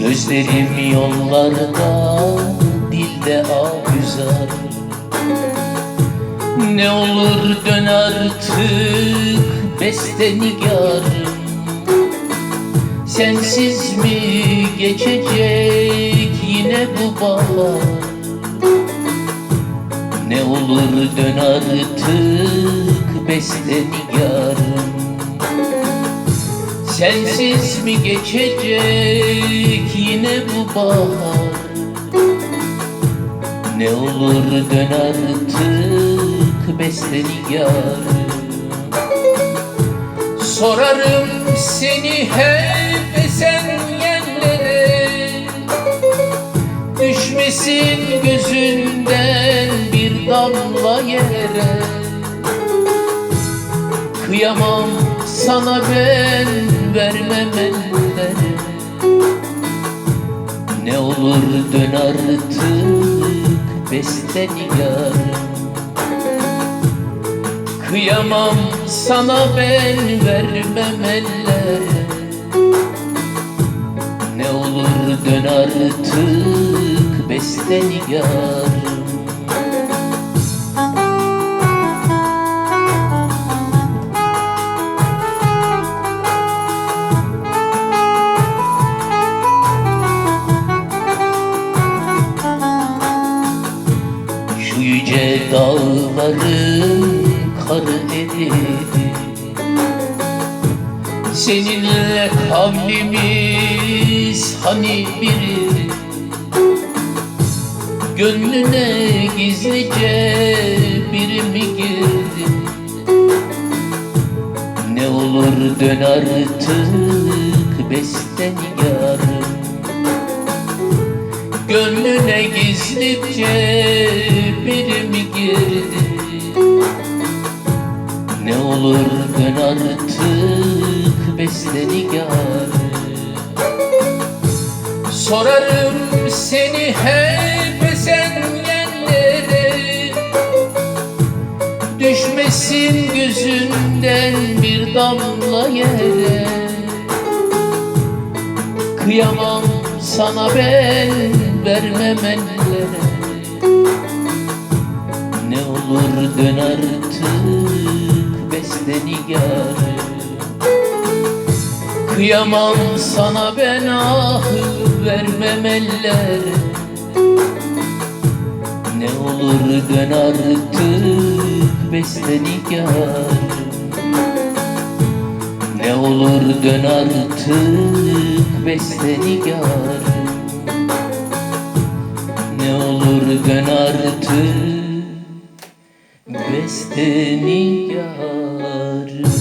Gözlerim yollarda dilde güzel Ne olur dön artık beste nigarım Sensiz mi geçecek yine bu bahar? Ne olur dön artık beste nigarım Sensiz mi geçecek bahar Ne olur dön artık beste nigarım Sorarım seni hep esenyenlere Düşmesin gözünden bir damla yere. Kıyamam sana ben vermem ellere Ne olur dön artık beste nigarım Kıyamam sana ben vermem ellere Ne olur dön artık beste nigarım dağların karı eridi Seninle kavlimiz hani biri Gönlüne gizlice biri mi girdi? Ne olur dön artık besten yarım Gönlüne gizlice biri mi girdi Ne olur dön artık besleni gari Sorarım seni hep esenyenlere Düşmesin gözünden bir damla yere. Kıyamam sana ben vermem ellere. Ne olur dön artık beste nigarım Kıyamam sana ben ah vermem ellere. Ne olur dön artık beste nigarım Ne olur dön artık beste nigarım Ne olur dön artık. Beste nigarım